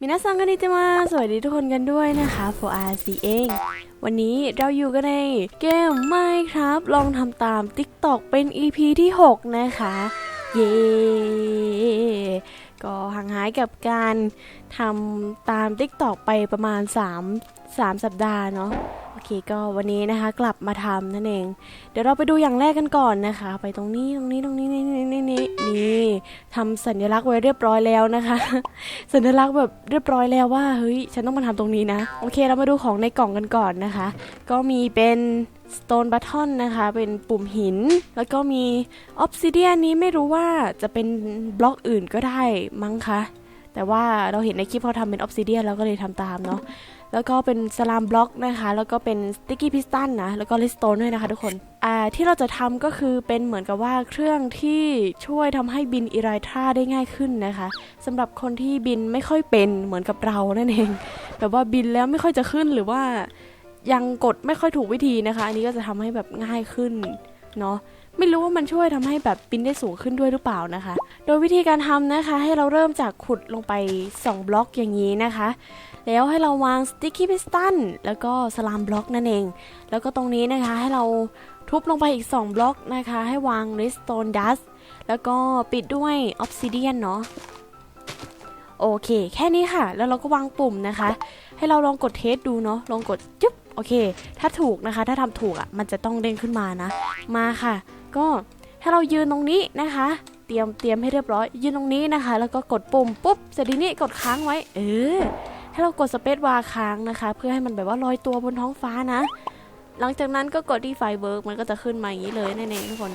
มินาซังกันดีจมาสวัสดีทุกคนกันด้วยนะคะ for RC เอง วันนี้เราอยู่กันในเกมไม่ครับ ลองทำตาม TikTok เป็น EP ที่ 6 นะคะ เย้ก็ห่างหายกับการทำตาม TikTok ไปประมาณ 3 3 สัปดาห์เนาะ เคก็วันนี้นะคะกลับมาทำนั่นเอง เดี๋ยวเราไปดูอย่างแรกกันก่อนนะคะ ไปตรงนี้ตรงนี้ตรงนี้นี่นี่นี่นี่นี่ทำสัญลักษณ์ไว้เรียบร้อยแล้วนะคะ สัญลักษณ์แบบเรียบร้อยแล้วว่าเฮ้ยฉันต้องมาทำตรงนี้นะโอเคเรามาดูของในกล่องกันก่อนนะคะ ก็มีเป็น stone button นะคะ เป็นปุ่มหิน แล้วก็มี obsidian นี้ไม่รู้ว่าจะเป็นบล็อกอื่นก็ได้มั้งคะแต่ว่าเราเห็นในคลิปเขาทำเป็น obsidian แล้วก็เลยทำตามเนาะ แล้วก็เป็นสลามบล็อกนะคะ แล้วก็เป็นสติ๊กกี้พิสตันนะ แล้วก็ลิสโตนด้วยนะคะทุกคน อ่า ที่เราจะทำก็คือเป็นเหมือนกับว่าเครื่องที่ช่วยทำให้บินอิไรทราได้ง่ายขึ้นนะคะสำหรับคนที่บินไม่ค่อยเป็นเหมือนกับเรานั่นเอง แบบว่าบินแล้วไม่ค่อยจะขึ้นหรือว่ายังกดไม่ค่อยถูกวิธีนะคะ อันนี้ก็จะทำให้แบบง่ายขึ้นเนาะไม่รู้ว่ามันช่วยทำให้แบบบินได้สูงขึ้นด้วยหรือเปล่านะคะ โดยวิธีการทำนะคะ ให้เราเริ่มจากขุดลงไป 2 บล็อกอย่างนี้นะคะ แล้วให้เราวางสติ๊กกี้พิสตันแล้วก็สลามบล็อกนั่นเอง แล้วก็ตรงนี้นะคะให้เราทุบลงไปอีก 2 บล็อกนะคะ ให้วาง redstone dust แล้วก็ปิดด้วย obsidian เนาะโอเค แค่นี้ค่ะ แล้วเราก็วางปุ่มนะคะ ให้เราลองกดเทสดูเนาะลองกดจุ๊บโอเค ถ้าถูกนะคะ ถ้าทำถูกอะ่ะ มันจะต้องเด้งขึ้นมานะ มาค่ะ ก็ให้เรายืนตรงนี้นะคะ เตรียมเตรียมให้เรียบร้อย ยืนตรงนี้นะคะ แล้วก็กดปุ่มปุ๊บเสร็จทีนี้กดค้างไว้ เออ ให้เรากดสเปซบาค้างนะคะ เพื่อให้มันแบบว่าลอยตัวบนท้องฟ้านะ หลังจากนั้นก็กดที่ไฟเวิร์กมันก็จะขึ้นมาอย่างนี้เลยนั่นเองทุกคน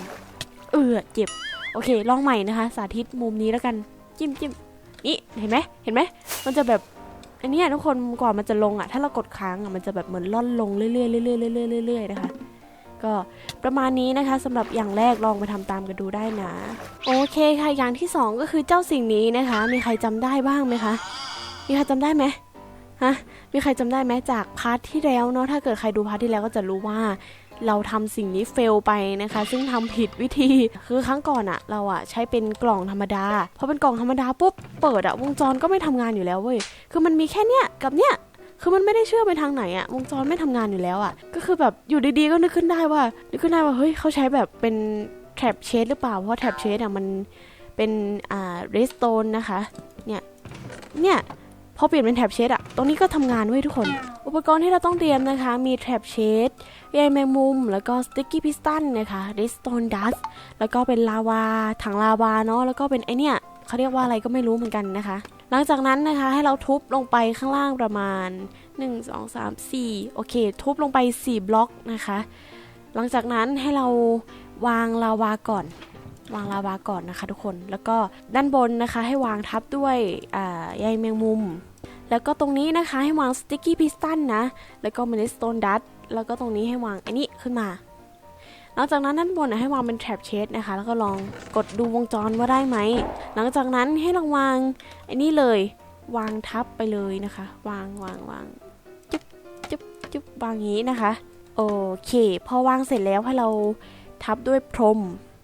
เออเจ็บ โอเค ลองใหม่นะคะ สาธิตมุมนี้แล้วกัน จิ้มจิ้มนี่เห็นไหมเห็นไหมมันจะแบบอันนี้ทุกคนกว่ามันจะลงอะ ถ้าเรากดค้างอะมันจะแบบเหมือนล่อนลงเรื่อยๆเรื่อยๆเรื่อยๆเรื่อยๆนะคะก็ประมาณนี้นะคะสำหรับอย่างแรกลองไปทำตามกันดูได้นะ โอเคค่ะอย่างที่สองก็คือเจ้าสิ่งนี้นะคะ มีใครจำได้บ้างไหมคะ มีใครจำได้ไหม ฮะมีใครจำได้ไหมจากพาร์ทที่แล้วเนาะถ้าเกิดใครดูพาร์ทที่แล้วก็จะรู้ว่าเราทำสิ่งนี้เฟลไปนะคะ ซึ่งทำผิดวิธี คือครั้งก่อนอะเราอะใช้เป็นกล่องธรรมดาพอเป็นกล่องธรรมดาปุ๊บเปิดอะวงจรก็ไม่ทำงานอยู่แล้วเว้ยคือมันมีแค่เนี้ยกับเนี้ยคือมันไม่ได้เชื่อไปทางไหนอะวงจรไม่ทำงานอยู่แล้วอะก็คือแบบอยู่ดีๆก็นึกขึ้นได้ว่านึกขึ้นได้ว่าเฮ้ยเขาใช้แบบเป็นแท็บเชดหรือเปล่าเพราะแท็บเชดอะมันเป็นอ่าเรสโตนนะคะเนี่ยเนี่ย อเปลี่ยนเป็นแท็บเชดอะตรงนี้ก็ทำงานเว้ยทุกคน อุปกรณ์ที่เราต้องเตรียมนะคะ มีแท็บเชดใยแมงมุม แล้วก็สติ๊กกี้พิสตันนะคะริสโตนดัสแล้วก็เป็นลาวา ถังลาวาเนาะ แล้วก็เป็นไอเนี่ยเขาเรียกว่าอะไรก็ไม่รู้เหมือนกันนะคะ หลังจากนั้นนะคะให้เราทุบลงไปข้างล่างประมาณ 1 2 3 4 โอเค ทุบลงไป 4 บล็อกนะคะ หลังจากนั้นให้เราวางลาวาก่อนวางลาวาก่อนนะคะทุกคน แล้วก็ด้านบนนะคะให้วางทับด้วยใยแมงมุม แล้วก็ตรงนี้นะคะให้วางสติ๊กกี้พิสตันนะ แล้วก็เมนสโตนดัตแล้วก็ตรงนี้ให้วางไอ้นี้ขึ้นมา หลังจากนั้นด้านบนให้วางเป็นแทร็บเชดนะคะ แล้วก็ลองกดดูวงจรว่าได้ไหม หลังจากนั้นให้ลองวางไอ้นี่เลย วางทับไปเลยนะคะ วางวางวางจุ๊บจุ๊บจุ๊บวางอย่างนี้นะคะ โอเค พอวางเสร็จแล้วให้เราทับด้วยพรม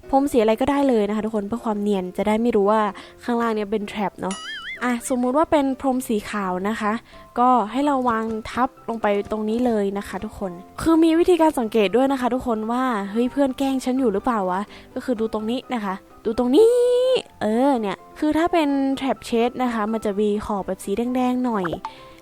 พรมสีอะไรก็ได้เลยนะคะ ทุกคนเพื่อความเนียนจะได้ไม่รู้ว่าข้างล่างเนี่ยเป็นแทร็บเนาะ อะสมมุติว่าเป็นพรมสีขาวนะคะ ก็ให้เราวางทับลงไปตรงนี้เลยนะคะ ทุกคน คือมีวิธีการสังเกตด้วยนะคะ ทุกคนว่าเฮ้ยเพื่อนแกล้งฉันอยู่หรือเปล่าวะก็คือดูตรงนี้นะคะ ดูตรงนี้ เออเนี่ยคือถ้าเป็นแทร็บเชดนะคะ มันจะมีขอบแบบสีแดงๆหน่อย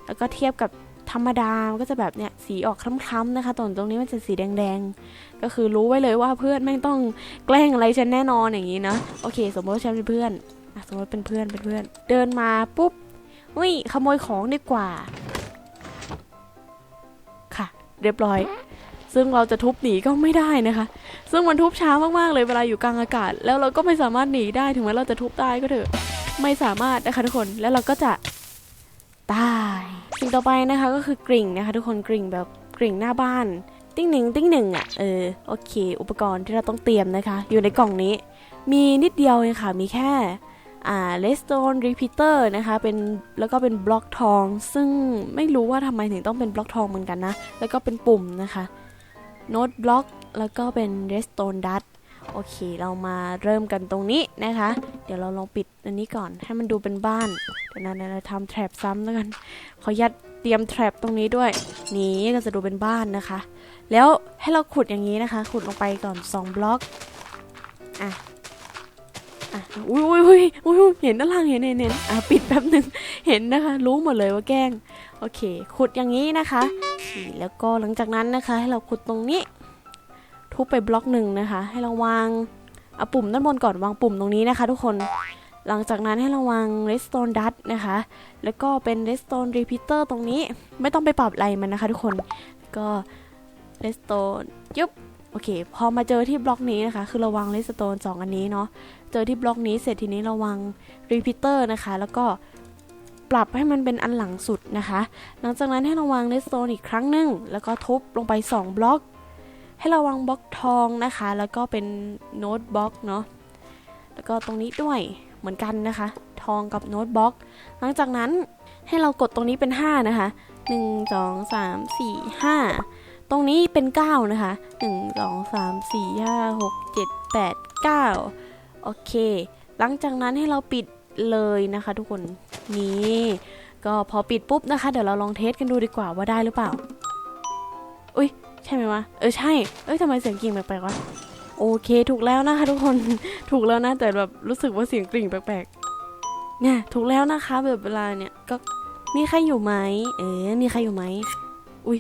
แล้วก็เทียบกับธรรมดามันก็จะแบบเนี่ยสีออกคล้ำๆนะคะตรงตรงนี้มันจะสีแดงๆ ก็คือรู้ไว้เลยว่าเพื่อนแม่งต้องแกล้งอะไรฉันแน่นอนอย่างนี้นะโอเค สมมติว่าฉันเป็นเพื่อน อะสมมติเป็นเพื่อนเป็นเพื่อน เดินมาปุ๊บอุ้ยขโมยของดีกว่า ค่ะ เรียบร้อย ซึ่งเราจะทุบหนีก็ไม่ได้นะคะ ซึ่งมันทุบช้ามากๆเลยเวลาอยู่กลางอากาศ แล้วเราก็ไม่สามารถหนีได้ถึงแม้เราจะทุบได้ก็เถอะ ไม่สามารถนะคะทุกคนแล้วเราก็จะตายสิ่งต่อไปนะคะก็คือกริ่งนะคะ ทุกคนกริ่งแบบกริ่งหน้าบ้าน ติ้งหนึ่งติ้งหนึ่งอะเออโอเค อุปกรณ์ที่เราต้องเตรียมนะคะ อยู่ในกล่องนี้ มีนิดเดียวเองค่ะมีแค่ อ่า redstone repeater นะคะเป็นแล้วก็เป็นบล็อกทอง ซึ่งไม่รู้ว่าทำไมถึงต้องเป็นบล็อกทองเหมือนกันนะ แล้วก็เป็นปุ่มนะคะโน้ตบล็อกแล้วก็เป็น redstone dust โอเค เรามาเริ่มกันตรงนี้นะคะ เดี๋ยวเราลองปิดอันนี้ก่อนให้มันดูเป็นบ้านเดี๋ยวนั้นเราทำแทรปซ้ำแล้วกัน ขอยัดเตรียมแทรปตรงนี้ด้วย นี้ก็จะดูเป็นบ้านนะคะ แล้วให้เราขุดอย่างนี้นะคะ ขุดลงไปก่อน 2 บล็อก อะ อะอุ้ยอุ้ยอุ้ยอุ้ยเห็นด้านล่างเห็นเห็นเห็นอะปิดแป๊บหนึ่งเห็นนะคะ รู้หมดเลยว่าแกล้ง โอเค ขุดอย่างนี้นะคะแล้วก็หลังจากนั้นนะคะ ให้เราขุดตรงนี้ ทุบไปบล็อกหนึ่งนะคะ ให้เราวางเอาปุ่มด้านบนก่อนวางปุ่มตรงนี้นะคะ ทุกคนหลังจากนั้นให้ราวาง redstone dust นะคะ แล้วก็เป็น redstone repeater ตรงนี้ ไม่ต้องไปปรับอะไรมันนะคะทุกคน ก็ redstone ยุบ โอเค พอมาเจอที่บล็อกนี้นะคะ คือราวาง redstone สองอันนี้เนาะ เจอที่บล็อกนี้เสร็จทีนี้ราวาง repeater นะคะ แล้วก็ปรับให้มันเป็นอันหลังสุดนะคะ หลังจากนั้นให้ราวาง redstone อีกครั้งหนึ่งแล้วก็ทุบลงไป 2 บล็อก ให้ราวางบล็อกทองนะคะ แล้วก็เป็นโน้ตบล็อกเนาะแล้วก็ตรงนี้ด้วยเหมือนกันนะคะ ทองกับโน้ตบล็อก หลังจากนั้นให้เรากดตรงนี้เป็น 5 นะคะ 1 2 3 4 5 ตรงนี้เป็น 9 นะคะ 1 2 3 4 5 6 7 8 9 โอเค หลังจากนั้นให้เราปิดเลยนะคะ ทุกคนนี่ก็พอปิดปุ๊บนะคะ เดี๋ยวเราลองเทสกันดูดีกว่าว่าได้หรือเปล่า อุ้ยใช่ไหมวะ เออใช่ เอ้ยทำไมเสียงกิ่งแปลกๆวะ โอเคถูกแล้วนะคะทุกคน ถูกแล้วนะ แต่แบบรู้สึกว่าเสียงกริ่งแปลกๆ เนี่ยถูกแล้วนะคะแบบเวลาเนี่ยก็มีใครอยู่ไหม เออมีใครอยู่ไหม อุ้ย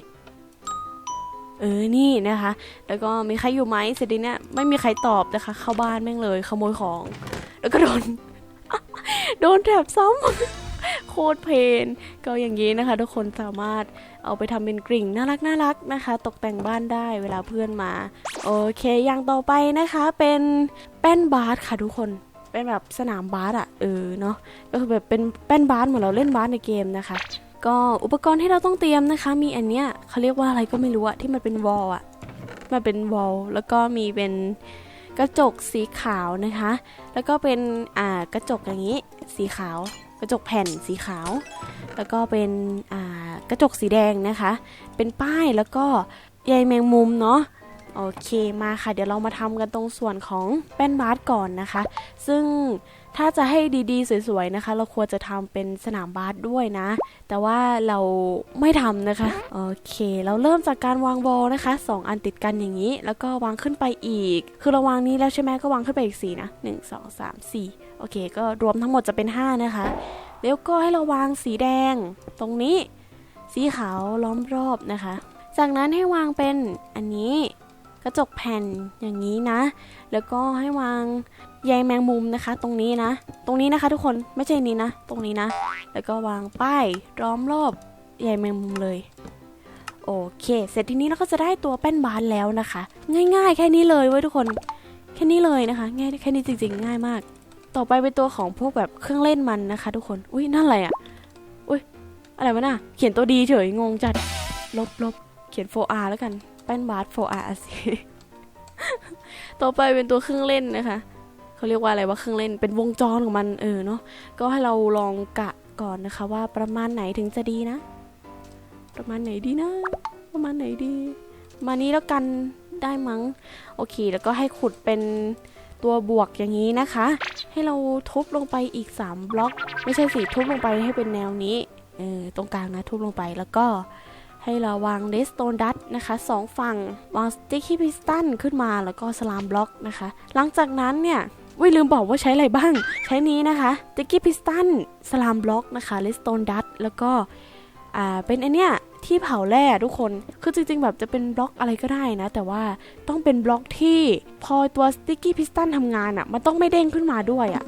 เออนี่นะคะ แล้วก็มีใครอยู่ไหมเสร็จทีเนี้ยไม่มีใครตอบนะคะ เข้าบ้านแม่งเลยขโมยของ แล้วก็โดน โดนแถบซ้ำโคตรเพนก็อย่างนี้นะคะ ทุกคนสามารถเอาไปทำเป็นกริ่งน่ารักน่ารักนะคะ ตกแต่งบ้านได้เวลาเพื่อนมา โอเคอย่างต่อไปนะคะ เป็นแป้นบาสค่ะทุกคนเป็นแบบสนามบาสอะเออเนาะก็คือแบบเป็นแป้นบาสเหมือนเราเล่นบาสในเกมนะคะ ก็อุปกรณ์ที่เราต้องเตรียมนะคะ มีอันเนี้ยเขาเรียกว่าอะไรก็ไม่รู้อะที่มันเป็นวอลอะมันเป็นวอลแล้วก็มีเป็นกระจกสีขาวนะคะ แล้วก็เป็นอ่ากระจกอย่างนี้สีขาว กระจกแผ่นสีขาว แล้วก็เป็นอ่ากระจกสีแดงนะคะ เป็นป้ายแล้วก็ใยแมงมุมเนาะโอเคมาค่ะ เดี๋ยวเรามาทำกันตรงส่วนของแป้นบาสก่อนนะคะ ซึ่ง ถ้าจะให้ดีๆ สวยๆนะคะ เราควรจะทำเป็นสนามบาสด้วยนะ แต่ว่าเราไม่ทำนะคะ โอเค เราเริ่มจากการวางบอลนะคะ 2 อันติดกันอย่างนี้ แล้วก็วางขึ้นไปอีก คือเราวางนี้แล้วใช่ไหมก็วางขึ้นไปอีก4นะ 1 2 3 4 โอเค ก็รวมทั้งหมดจะเป็น 5 นะคะ แล้วก็ให้เราวางสีแดง ตรงนี้ สีขาวล้อมรอบนะคะ จากนั้นให้วางเป็นอันนี้ กระจกแผ่นอย่างนี้นะ แล้วก็ให้วางใยแมงมุมนะคะ ตรงนี้นะ ตรงนี้นะคะ ทุกคนไม่ใช่นี้นะ ตรงนี้นะ แล้วก็วางป้ายล้อมรอบใยแมงมุมเลยโอเค เสร็จทีนี้เราก็จะได้ตัวแป้นบานแล้วนะคะ ง่าย ๆ แค่นี้เลยเว้ยทุกคน แค่นี้เลยนะคะ ง่ายแค่นี้จริง ๆ ง่ายมาก ต่อไปเป็นตัวของพวกแบบเครื่องเล่นมันนะคะ ทุกคน อุ้ยนั่นอะไรอะ่ะ อุ้ยอะไรวะน่ะ เขียนตัวดีเฉยงงจัด ลบลบเขียน 4R แล้วกัน แป้นบาส 4R สิต่อไปเป็นตัวเครื่องเล่นนะคะเขาเรียกว่าอะไรว่าเครื่องเล่นเป็นวงจรของมันเออเนาะก็ให้เราลองกะก่อนนะคะ ว่าประมาณไหนถึงจะดีนะ ประมาณไหนดีนะ ประมาณไหนดี มานี้แล้วกันได้มั้งโอเค แล้วก็ให้ขุดเป็นตัวบวกอย่างนี้นะคะ ให้เราทุบลงไปอีก 3 บล็อก ไม่ใช่สิทุบลงไปให้เป็นแนวนี้เออตรงกลางนะทุบลงไปแล้วก็ ให้เราวาง r e d s t o n e dust นะคะสองฝั่งวาง sticky piston ขึ้นมาแล้วก็สลามบล็อกนะคะ หลังจากนั้นเนี่ยวิลืมบอกว่าใช้อะไรบ้าง ใช้นี้นะคะ sticky piston สลามบล็อกนะคะ r e d s t o n e dust แล้วก็อ่าเป็นอันเนี้ยที่เผาแร่ทุกคน คือจริงๆ แบบจะเป็นบล็อกอะไรก็ได้นะ แต่ว่าต้องเป็นบล็อกที่พอตัว sticky piston ทำงานอะ่ะ มันต้องไม่เด้งขึ้นมาด้วยอะ่ะ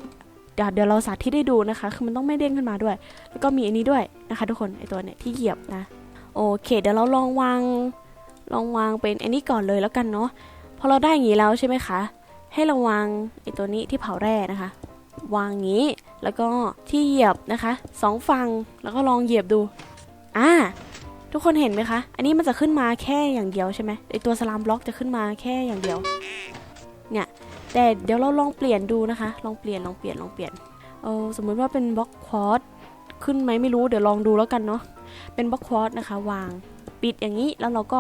เดี๋ยวเดี๋ยวเราสาธิตให้ดูนะคะ คือมันต้องไม่เด้งขึ้นมาด้วย แล้วก็มีอันนี้ด้วยนะคะ ทุกคน ไอตัวเนี้ยที่เหยียบนะ โอเค เดี๋ยวเราลองวาง ลองวางเป็นอันนี้ก่อนเลยแล้วกันเนาะพอเราได้อย่างนี้แล้วใช่ไหมคะ ให้เราวางไอตัวนี้ที่เผาแร่นะคะ วางอย่างนี้แล้วก็ที่เหยียบนะคะสองฝั่งแล้วก็ลองเหยียบดูอ่าทุกคนเห็นไหมคะ อันนี้มันจะขึ้นมาแค่อย่างเดียวใช่ไหมไอตัวสลามบล็อกจะขึ้นมาแค่อย่างเดียว เนี่ย แต่เดี๋ยวเราลองเปลี่ยนดูนะคะ ลองเปลี่ยน ลองเปลี่ยน ลองเปลี่ยน เออสมมุติว่าเป็นบล็อกควอตขึ้นไหมไม่รู้ เดี๋ยวลองดูแล้วกันเนาะ เป็นบล็อกควอตนะคะ วางปิดอย่างนี้แล้วเราก็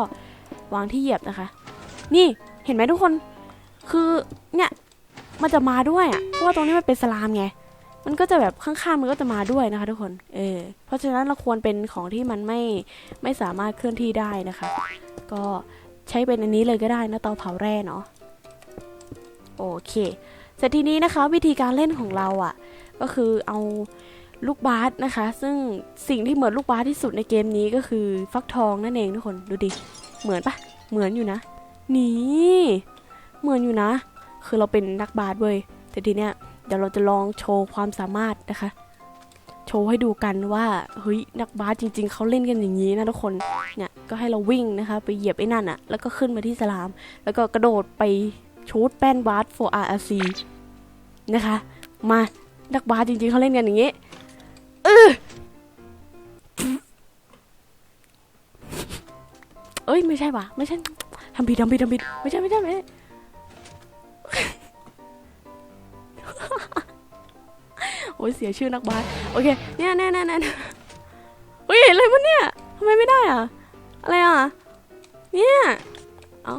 วางที่เหยียบนะคะ นี่เห็นไหมทุกคน คือเนี่ยมันจะมาด้วยอะเพราะว่าตรงนี้มันเป็นสลามไงมันก็จะแบบข้างๆมันก็จะมาด้วยนะคะ ทุกคน เออ เพราะฉะนั้นเราควรเป็นของที่มันไม่ไม่สามารถเคลื่อนที่ได้นะคะ ก็ใช้เป็นอันนี้เลยก็ได้นะเตาเผาแร่เนาะโอเคเสร็จทีนี้นะคะ วิธีการเล่นของเราอะ่ะ ก็คือเอา ลูกบาสนะคะ ซึ่งสิ่งที่เหมือนลูกบาสที่สุดในเกมนี้ก็คือฟักทองนั่นเองทุกคนดูดิ เหมือนปะเหมือนอยู่นะ นี่ เหมือนอยู่นะ คือเราเป็นนักบาสเว้ยแต่ทีเนี้ยเดี๋ยวเราจะลองโชว์ความสามารถนะคะ โชว์ให้ดูกันว่าเฮ้ยนักบาสจริง ๆเขาเล่นกันอย่างนี้นะทุกคนเนี่ยก็ให้เราวิ่งนะคะ ไปเหยียบไอ้นั่นอะแล้วก็ขึ้นมาที่สลาม แล้วก็กระโดดไปชูดแป้นบาส for RRC นะคะ มานักบาสจริงๆเขาเล่นกันอย่างนี้ เออเอ้ย ไม่ใช่ว่ะไม่ใช่ทำผิดทำผิดทำผิดไม่ใช่ไม่ใช่ไม่ใช่โอ้ยเสียชื่อนักบาสโอเค เนี่ยแน่แน่แน่เฮ้ยอะไรวะเนี่ยทำไมไม่ได้อะ อะไรอะ เนี่ย เอา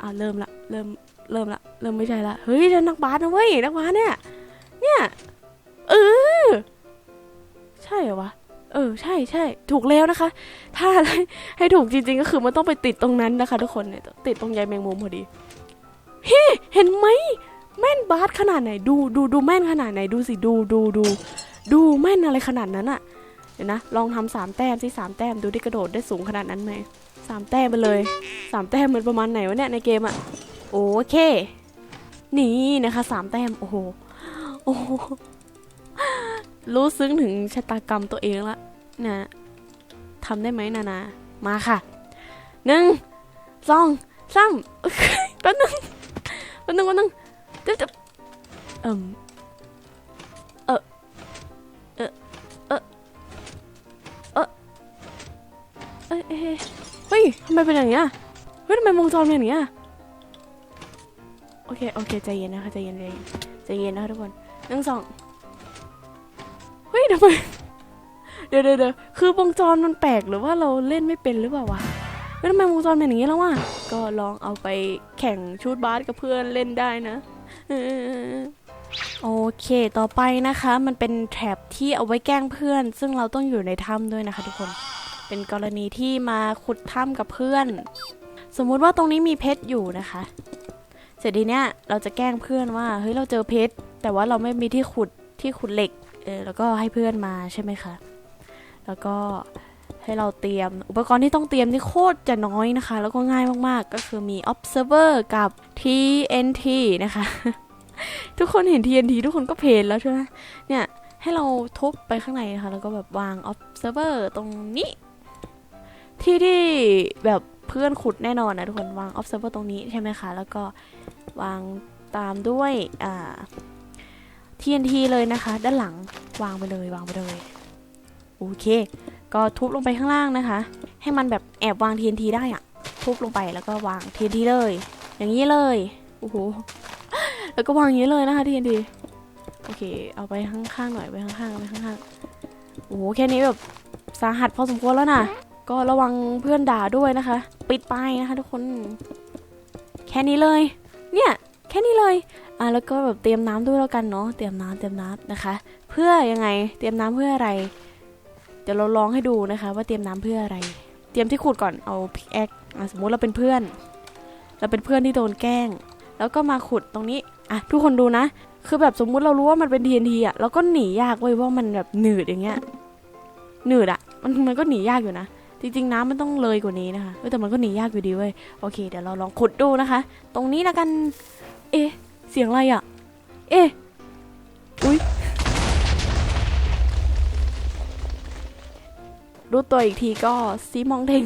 อ่าเริ่มละ เริ่ม เริ่มละ เริ่มไม่ใช่ละ เฮ้ยฉันนักบาสนะเว้ย นักบาสเนี่ย เนี่ย เออ ช่เหรอวะ เออ ใช่ใช่ถูกแล้วนะคะ ถ้าให้ให้ถูกจริงๆก็คือมันต้องไปติดตรงนั้นนะคะ ทุกคนเนี่ยติดตรงใยแมงมุมพอดีเฮ้เห็นไหมแม่นบาสขนาดไหนดูดูดูแม่นขนาดไหนดูสิดูดูดูดูแม่นอะไรขนาดนั้นอะเดี๋ยวนะลองทำสามแต้มสิสามแต้มดูที่กระโดดได้สูงขนาดนั้นไหมสามแต้มไปเลยสามแต้มมันประมาณไหนวะเนี่ยในเกมอะโอเค นี่นะคะสามแต้มโอ้โหโอ้โห รู้ซึ้งถึงชะตากรรมตัวเองละนะทำได้ไหมนานา มาค่ะหนึ่งสองสามแป๊บนึงแป๊บนึงแป๊บนึงเดี๋ยวเดี๋ยวเอิ่มเออเออเออเออเอ้ยเฮ้ยทำไมเป็นอย่างเงี้ยเฮ้ยทำไมวงจรเป็นอย่างเงี้ยโอเค โอเค ใจเย็นนะคะ ใจเย็นใจเย็นใจเย็นนะคะทุกคนหนึ่งสอง ทำไม เดี๋ยวเดี๋ยวคือวงจรมันแปลกหรือว่าเราเล่นไม่เป็นหรือเปล่าวะเฮ้ยทำไมวงจรเป็นอย่างงี้แล้ววะก็ลองเอาไปแข่งชูดบาสกับเพื่อนเล่นได้นะโอเค ต่อไปนะคะ มันเป็นแท็บที่เอาไว้แกล้งเพื่อน ซึ่งเราต้องอยู่ในถ้ำด้วยนะคะทุกคน เป็นกรณีที่มาขุดถ้ำกับเพื่อน สมมุติว่าตรงนี้มีเพชรอยู่นะคะ เสร็จทีเนี้ยเราจะแกล้งเพื่อนว่า เฮ้ย เราเจอเพชร แต่ว่าเราไม่มีที่ขุด ที่ขุดเหล็ก เออแล้วก็ให้เพื่อนมาใช่ไหมคะ แล้วก็ให้เราเตรียมอุปกรณ์ที่ต้องเตรียมนี่โคตรจะน้อยนะคะ แล้วก็ง่ายมากๆ ก็คือมี observer กับ TNT นะคะ ทุกคนเห็น TNT ทุกคนก็เพลนแล้วใช่ไหมเนี่ยให้เราทุบไปข้างในนะคะ แล้วก็แบบวาง observer ตรงนี้ ที่ที่แบบเพื่อนขุดแน่นอนนะทุกคนวาง observer ตรงนี้ใช่ไหมคะ แล้วก็วางตามด้วยอ่า TNT เลยนะคะ ด้านหลังวางไปเลยวางไปเลยโอเค ก็ทุบลงไปข้างล่างนะคะ ให้มันแบบแอบวาง TNT ได้อะทุบลงไปแล้วก็วาง TNT เลย อย่างนี้เลยโอ้โหแล้วก็วางอย่างนี้เลยนะคะ TNT โอเค เอาไปข้างๆหน่อยไปข้างๆเอาไปข้างๆโอ้โหแค่นี้แบบสาหัสพอสมควรแล้วนะก็ระวังเพื่อนด่าด้วยนะคะ ปิดไปนะคะทุกคน แค่นี้เลย เนี่ย แค่นี้เลยอะแล้วก็แบบเตรียมน้ำด้วยแล้วกันเนาะเตรียมน้ำเตรียมน้ำนะคะ เพื่อยังไงเตรียมน้ำเพื่ออะไร เดี๋ยวเราลองให้ดูนะคะ ว่าเตรียมน้ำเพื่ออะไร เตรียมที่ขุดก่อนเอาพิกแอคสมมติเราเป็นเพื่อน เราเป็นเพื่อนที่โดนแกล้ง แล้วก็มาขุดตรงนี้อะทุกคนดูนะ คือแบบสมมุติเรารู้ว่ามันเป็น TNT อะเราก็หนียากเว้ยเพราะมันแบบหนืดอย่างเงี้ยหนืดอะมันมันก็หนียากอยู่นะจริงๆน้ำมันต้องเลยกว่านี้นะคะแต่มันก็หนียากอยู่ดีเว้ยโอเค เดี๋ยวเราลองขุดดูนะคะ ตรงนี้แล้วกัน เอ๊ะ เสียงอะไรอะ เอ๊ะ อุ้ยรู้ตัวอีกทีก็ซีมองเทง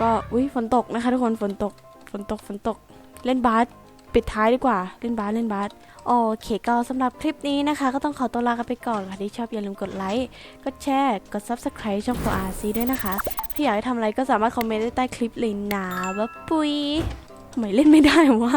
ก็อุ้ยฝนตกนะคะทุกคนฝนตกฝนตกฝนตก เล่นบาสปิดท้ายดีกว่า เล่นบาสเล่นบาสโอเคก็สำหรับคลิปนี้นะคะ ก็ต้องขอตัวลากันไปก่อนค่ะที่ชอบอย่าลืมกดไลค์กดแชร์กด subscribe ช่อง 4RC ด้วยนะคะ ถ้าอยากให้ทำอะไรก็สามารถคอมเมนต์ได้ใต้คลิปเลยนะว่าปุยทำไมเล่นไม่ได้วะ